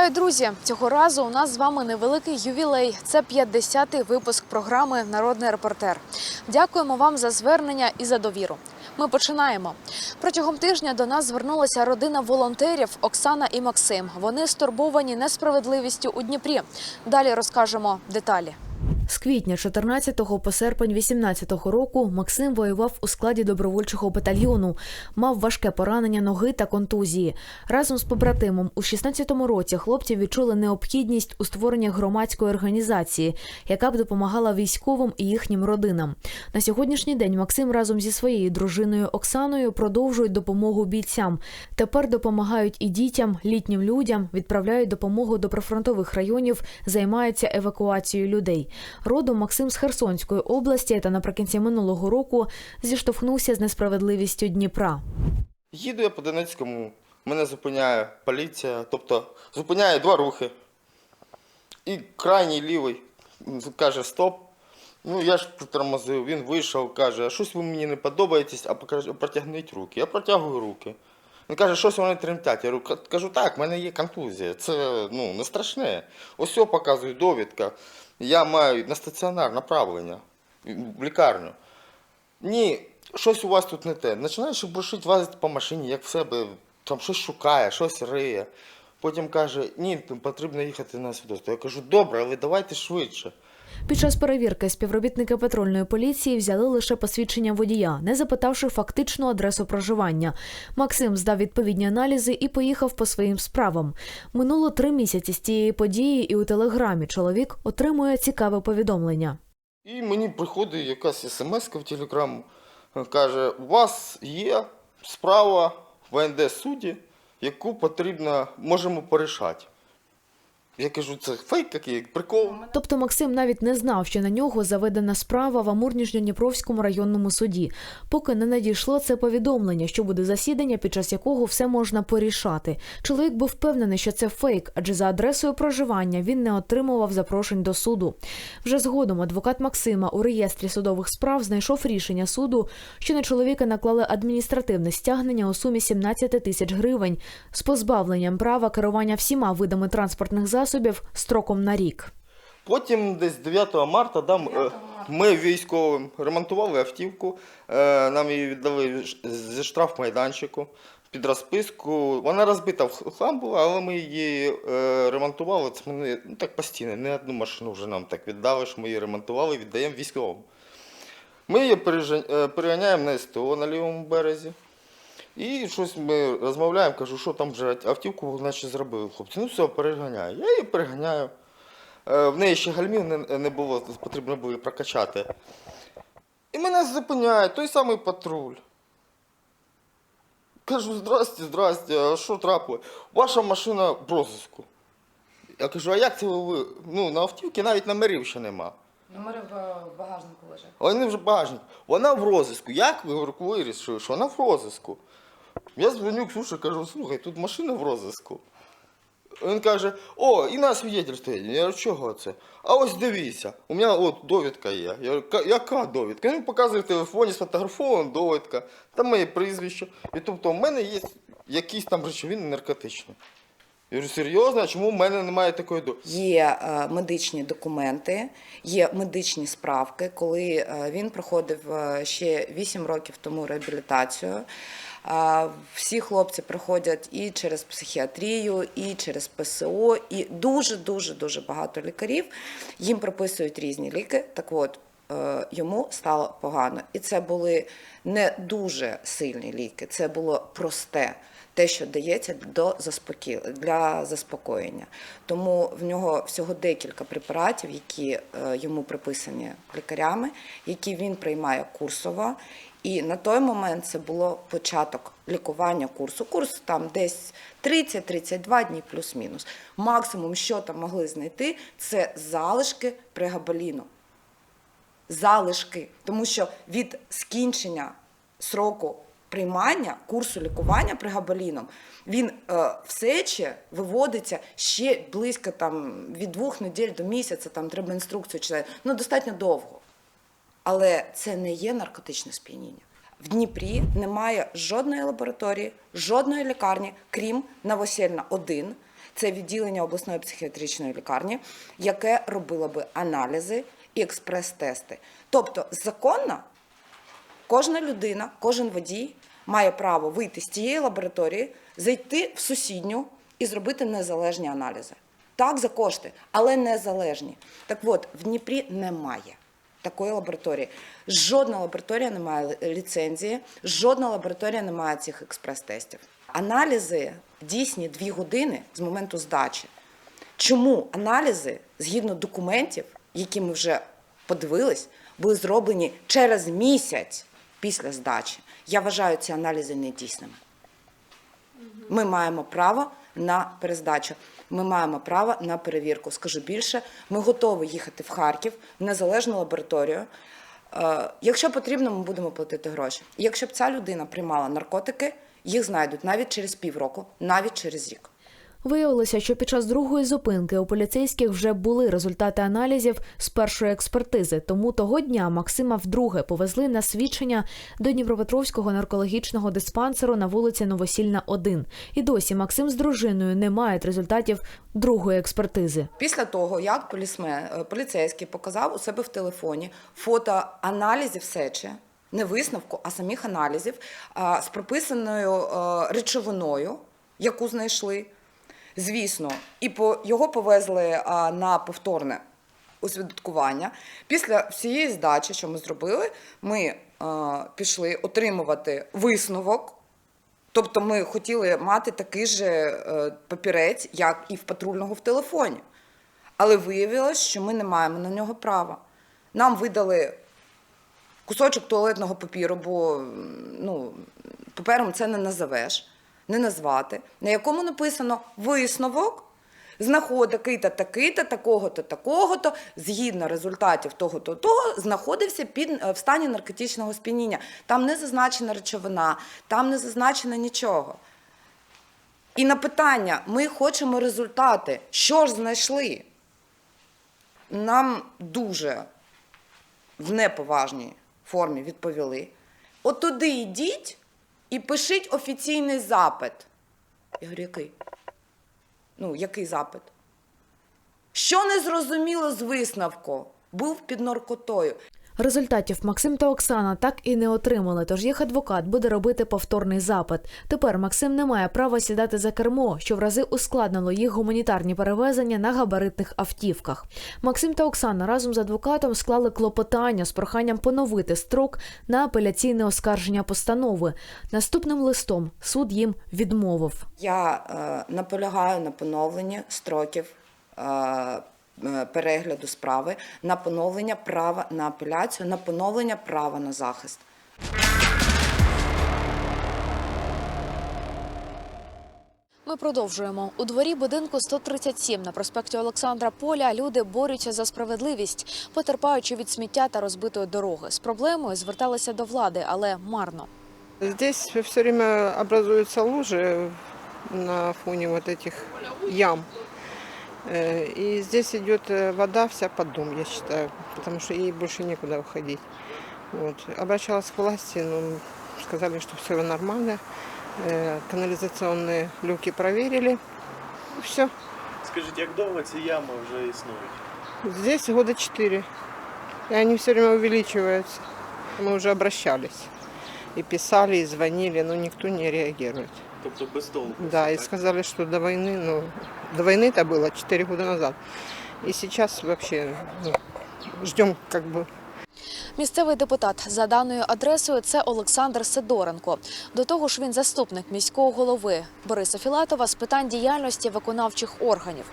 Вітаю, друзі! Цього разу у нас з вами невеликий ювілей. Це 50-й випуск програми Народний репортер. Дякуємо вам за звернення і за довіру. Ми починаємо. Протягом тижня до нас звернулася родина волонтерів Оксана і Максим. Вони стурбовані несправедливістю у Дніпрі. Далі розкажемо деталі. З квітня 14 по серпень 18 року Максим воював у складі добровольчого батальйону, мав важке поранення ноги та контузії. Разом з побратимом у 16-му році хлопці відчули необхідність у створенні громадської організації, яка б допомагала військовим і їхнім родинам. На сьогоднішній день Максим разом зі своєю дружиною Оксаною продовжують допомогу бійцям. Тепер допомагають і дітям, літнім людям, відправляють допомогу до прифронтових районів, займаються евакуацією людей. Родом Максим з Херсонської області та наприкінці минулого року зіштовхнувся з несправедливістю Дніпра. Їду я по Донецькому, мене зупиняє поліція, тобто зупиняє два рухи. І крайній лівий каже стоп. Ну я ж притормозив, він вийшов, каже, а щось ви мені не подобаєтесь, а протягніть руки. Я протягую руки. Він каже, щось вони тремтять. Я кажу, так, в мене є контузія. Це ну, не страшне. Ось показую, довідка. Я маю на стаціонар направлення в лікарню. Ні, щось у вас тут не те. Починаєш брошити лазити по машині, як в себе, там щось шукає, щось риє. Потім каже, ні, потрібно їхати на свідоцтво. Я кажу, добре, але давайте швидше. Під час перевірки співробітники патрульної поліції взяли лише посвідчення водія, не запитавши фактичну адресу проживання. Максим здав відповідні аналізи і поїхав по своїм справам. Минуло три місяці з цієї події, і у телеграмі чоловік отримує цікаве повідомлення. І мені приходить якась смс в телеграму, каже, у вас є справа в ВНД суді, яку потрібно, можемо порішати. Я кажу, це фейк який, прикол. Тобто Максим навіть не знав, що на нього заведена справа в Амур-Нижньодніпровському районному суді, поки не надійшло це повідомлення, що буде засідання, під час якого все можна порішати. Чоловік був впевнений, що це фейк, адже за адресою проживання він не отримував запрошень до суду. Вже згодом адвокат Максима у реєстрі судових справ знайшов рішення суду, що на чоловіка наклали адміністративне стягнення у сумі 17 тисяч гривень з позбавленням права керування всіма видами транспортних засобів строком на рік. Потім десь 9 марта да, е, ми військовим ремонтували автівку, е, нам її віддали зі штрафмайданчику під розписку. Вона розбита в хлам була, але ми її е, ремонтували. Це ми ну, так постійно, не одну машину вже нам так віддали, що ми її ремонтували і віддаємо військовим. Ми її переганяємо на СТО на лівому березі. І щось ми розмовляємо, кажу, що там вже автівку наче зробили хлопці. Ну все, переганяю. Я її переганяю. Е, В неї ще гальмів не, не було, потрібно було її прокачати. І мене зупиняє той самий патруль. Кажу, здрасте, здрасте, а що трапило? Ваша машина в розиску. Я кажу, а як це ви? Ну, на автівці навіть номерів ще нема. Номери в в багажнику лежать. Вони вже багажник. Вона в розиску. Як ви говорю, вирішили, що вона в розиску? Я дзвоню Ксюші, кажу, слухай, тут машина в розиску. Він каже, о, і на свідетельство. Я говорю, чого це? А ось дивіться, у мене от довідка є. Я говорю, яка довідка? Він показує в телефоні, сфотографована довідка, там моє прізвище. І тобто в мене є якісь там речовини наркотичні. Я говорю, серйозно, а чому в мене немає такої довідки? Є е, медичні документи, є медичні справки, коли е, він проходив е, ще 8 років тому реабілітацію. Всі хлопці проходять і через психіатрію, і через ПСО, і дуже дуже дуже багато лікарів їм прописують різні ліки. Так от е, йому стало погано, і це були не дуже сильні ліки, це було просте. Те, що дається до заспокі... для заспокоєння. Тому в нього всього декілька препаратів, які е, йому приписані лікарями, які він приймає курсово. І на той момент це було початок лікування курсу. Курс там десь 30-32 дні плюс-мінус. Максимум, що там могли знайти, це залишки прегабаліну залишки, тому що від скінчення сроку приймання курсу лікування пригабаліном він е, в сечі виводиться ще близько там від двох неділь до місяця. Там треба інструкцію читати. Ну достатньо довго. Але це не є наркотичне сп'яніння. В Дніпрі немає жодної лабораторії, жодної лікарні, крім Новосельна 1, це відділення обласної психіатричної лікарні, яке робило би аналізи і експрес-тести. Тобто законно кожна людина, кожен водій має право вийти з тієї лабораторії, зайти в сусідню і зробити незалежні аналізи. Так, за кошти, але незалежні. Так от, в Дніпрі немає такої лабораторії. Жодна лабораторія не має ліцензії, жодна лабораторія не має цих експрес-тестів. Аналізи дійсні дві години з моменту здачі. Чому аналізи, згідно документів, які ми вже подивились, були зроблені через місяць після здачі? Я вважаю ці аналізи недійсними. Ми маємо право на перездачу. Ми маємо право на перевірку. Скажу більше, ми готові їхати в Харків в незалежну лабораторію. Е, Якщо потрібно, ми будемо платити гроші. Якщо б ця людина приймала наркотики, їх знайдуть навіть через півроку, навіть через рік. Виявилося, що під час другої зупинки у поліцейських вже були результати аналізів з першої експертизи. Тому того дня Максима вдруге повезли на свідчення до Дніпропетровського наркологічного диспансеру на вулиці Новосільна, 1. І досі Максим з дружиною не мають результатів другої експертизи. Після того, як полісмен, е, поліцейський показав у себе в телефоні фото аналізів сечі, не висновку, а самих аналізів з прописаною е, речовиною, яку знайшли, звісно, і по, його повезли на повторне освідкування. Після всієї здачі, що ми зробили, ми пішли отримувати висновок. Тобто ми хотіли мати такий же е, папірець, як і в патрульного в телефоні. Але виявилось, що ми не маємо на нього права. Нам видали кусочок туалетного папіру, бо ну, папером це не назовеш, не назвати, на якому написано висновок. Знаход такий-то, такий-то, такого-то, такого-то, згідно результатів того-то, того, знаходився під е, в стані наркотичного сп'яніння. Там не зазначена речовина, там не зазначено нічого. І на питання: ми хочемо результати. Що ж знайшли? Нам дуже в неповажній формі відповіли: от йдіть і пишіть офіційний запит. Я говорю, який? Ну, який запит? Що не зрозуміло з висновку? Був під наркотою. Результатів Максим та Оксана так і не отримали, тож їх адвокат буде робити повторний запит. Тепер Максим не має права сідати за кермо, що в рази ускладнило їх гуманітарні перевезення на габаритних автівках. Максим та Оксана разом з адвокатом склали клопотання з проханням поновити строк на апеляційне оскарження постанови. Наступним листом суд їм відмовив. Я е, наполягаю на поновленні строків е, перегляду справи, на поновлення права на апеляцію, на поновлення права на захист. Ми продовжуємо у дворі будинку 137 на проспекті Олександра Поля. Люди борються за справедливість, потерпаючи від сміття та розбитої дороги. З проблемою зверталися до влади, але марно. Здесь все время образуются лужи на фоне вот этих ям. Э, И здесь идет э, вода вся под дом, я считаю, потому что ей больше некуда уходить. Вот. Обращалась к власти, но сказали, что все нормально. Э, Канализационные люки проверили. Все. Скажіть, як довго ці ями вже існують? Здесь года четыре. И они все время увеличиваются. Мы уже обращались. И писали, и звонили, но никто не реагирует. Тобто без толку. Да, все, и так? сказали, что до войны, ну, до войны это было 4 года назад. И сейчас вообще ну, ждем как бы Місцевий депутат за даною адресою це Олександр Сидоренко. До того ж, він заступник міського голови Бориса Філатова з питань діяльності виконавчих органів.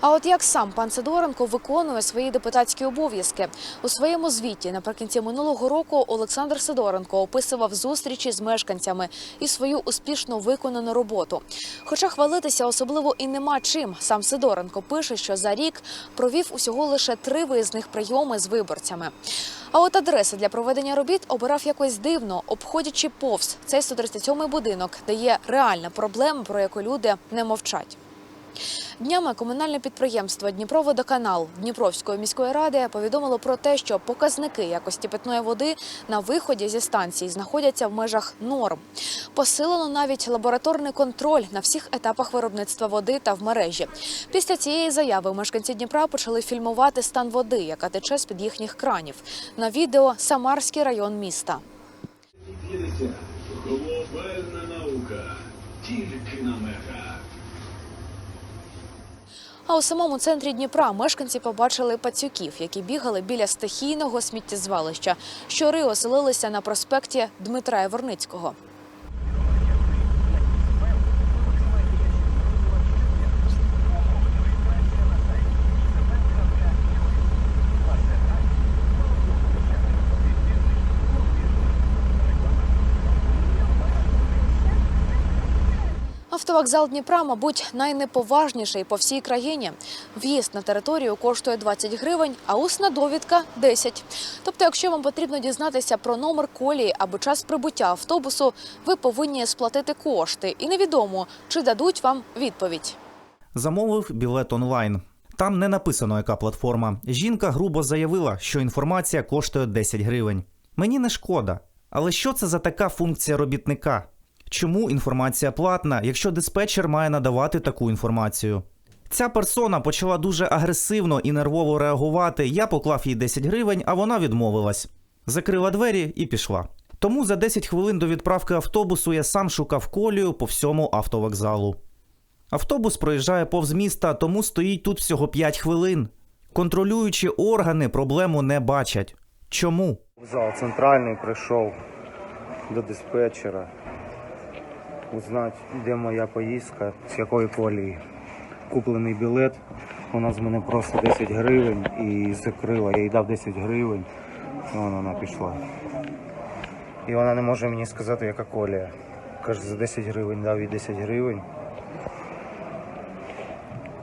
А от як сам пан Сидоренко виконує свої депутатські обов'язки у своєму звіті наприкінці минулого року Олександр Сидоренко описував зустрічі з мешканцями і свою успішно виконану роботу. Хоча хвалитися особливо і нема чим. Сам Сидоренко пише, що за рік провів усього лише три виїзних прийоми з виборцями. А от адреси для проведення робіт обирав якось дивно, обходячи повз цей 137-й будинок, де є реальна проблема, про яку люди не мовчать. Днями комунальне підприємство Дніпроводоканал Дніпровської міської ради повідомило про те, що показники якості питної води на виході зі станції знаходяться в межах норм. Посилено навіть лабораторний контроль на всіх етапах виробництва води та в мережі. Після цієї заяви мешканці Дніпра почали фільмувати стан води, яка тече з під їхніх кранів. На відео Самарський район міста. Глобальна наука, тільки на мега. А у самому центрі Дніпра мешканці побачили пацюків, які бігали біля стихійного сміттєзвалища. Щори оселилися на проспекті Дмитра Яворницького. Автовокзал Дніпра, мабуть, найнеповажніший по всій країні. В'їзд на територію коштує 20 гривень, а усна довідка 10. Тобто, якщо вам потрібно дізнатися про номер колії або час прибуття автобусу, ви повинні сплатити кошти, і невідомо, чи дадуть вам відповідь. Замовив білет онлайн. Там не написано, яка платформа. Жінка грубо заявила, що інформація коштує 10 гривень. Мені не шкода. Але що це за така функція робітника? Чому інформація платна, якщо диспетчер має надавати таку інформацію? Ця персона почала дуже агресивно і нервово реагувати. Я поклав їй 10 гривень, а вона відмовилась. Закрила двері і пішла. Тому за 10 хвилин до відправки автобусу я сам шукав колію по всьому автовокзалу. Автобус проїжджає повз міста, тому стоїть тут всього 5 хвилин. Контролюючі органи проблему не бачать. Чому? Зал центральний прийшов до диспетчера. Узнати, де моя поїздка, з якої колії. Куплений білет. Вона з мене просто 10 гривень і закрила. Я їй дав 10 гривень, і вона, вона пішла. І вона не може мені сказати, яка колія. Каже, за 10 гривень дав їй 10 гривень.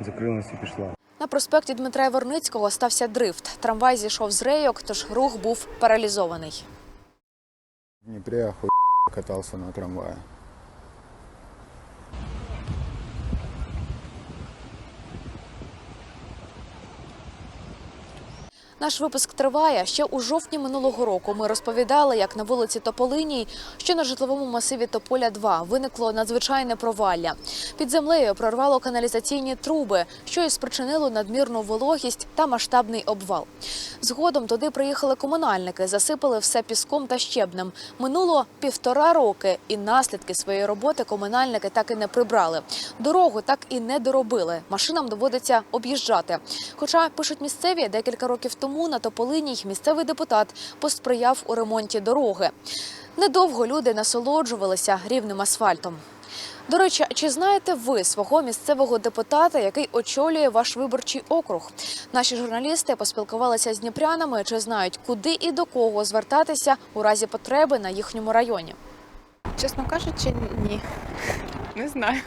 Закрилась і пішла. На проспекті Дмитра Яворницького стався дрифт. Трамвай зійшов з рейок, тож рух був паралізований. В Днепре охуенно катался на трамвае. Наш випуск триває. Ще у жовтні минулого року ми розповідали, як на вулиці Тополиній, що на житловому масиві Тополя 2 виникло надзвичайне провалля. Під землею прорвало каналізаційні труби, що і спричинило надмірну вологість та масштабний обвал. Згодом туди приїхали комунальники, засипали все піском та щебнем. Минуло півтора роки, і наслідки своєї роботи комунальники так і не прибрали. Дорогу так і не доробили. Машинам доводиться об'їжджати. Хоча пишуть місцеві, декілька років тому на Тополиній місцевий депутат посприяв у ремонті дороги. Недовго люди насолоджувалися рівним асфальтом. До речі, чи знаєте ви свого місцевого депутата, який очолює ваш виборчий округ? Наші журналісти поспілкувалися з дніпрянами, чи знають, куди і до кого звертатися у разі потреби на їхньому районі. Чесно кажучи, ні. Не знаю.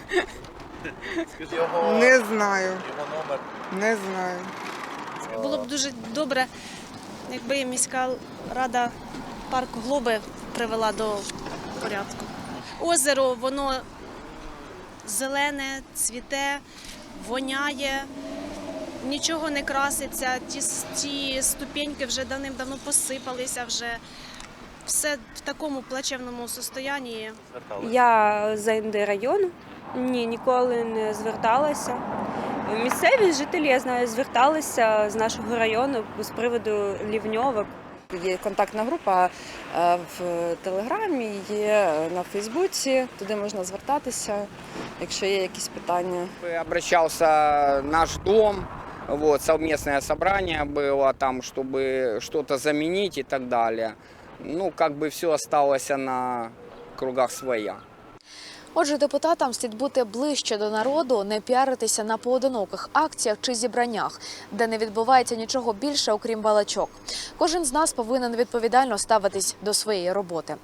Його, Не знаю, його номер. не знаю. Було б дуже добре, якби міська рада парк Глоби привела до порядку. Озеро, воно зелене, цвіте, воняє, нічого не краситься, ті, ті ступеньки вже давним-давно посипалися, вже все в такому плачевному состоянні. Я з АНД району. Ні, ніколи не зверталася. Місцеві жителі, я знаю, зверталися з нашого району з приводу лівньовок. Є контактна група е, в Телеграмі, є на Фейсбуці. Туди можна звертатися, якщо є якісь питання. Обращался наш дом, вот, совместное собрание было там, чтобы что-то заменить и так далее. Ну, как бы все осталось на кругах своя. Отже, депутатам слід бути ближче до народу, не піаритися на поодиноких акціях чи зібраннях, де не відбувається нічого більше, окрім балачок. Кожен з нас повинен відповідально ставитись до своєї роботи.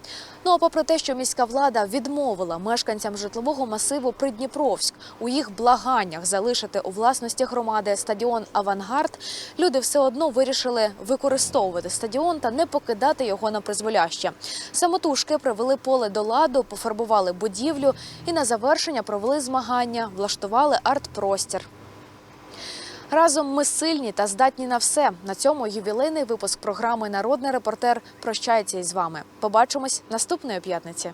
Ну а попри те, що міська влада відмовила мешканцям житлового масиву Придніпровськ у їх благаннях залишити у власності громади стадіон Авангард, люди все одно вирішили використовувати стадіон та не покидати його на призволяще. Самотужки привели поле до ладу, пофарбували будівлю і на завершення провели змагання, влаштували арт-простір. Разом ми сильні та здатні на все. На цьому ювілейний випуск програми Народний репортер прощається із вами. Побачимось наступної п'ятниці.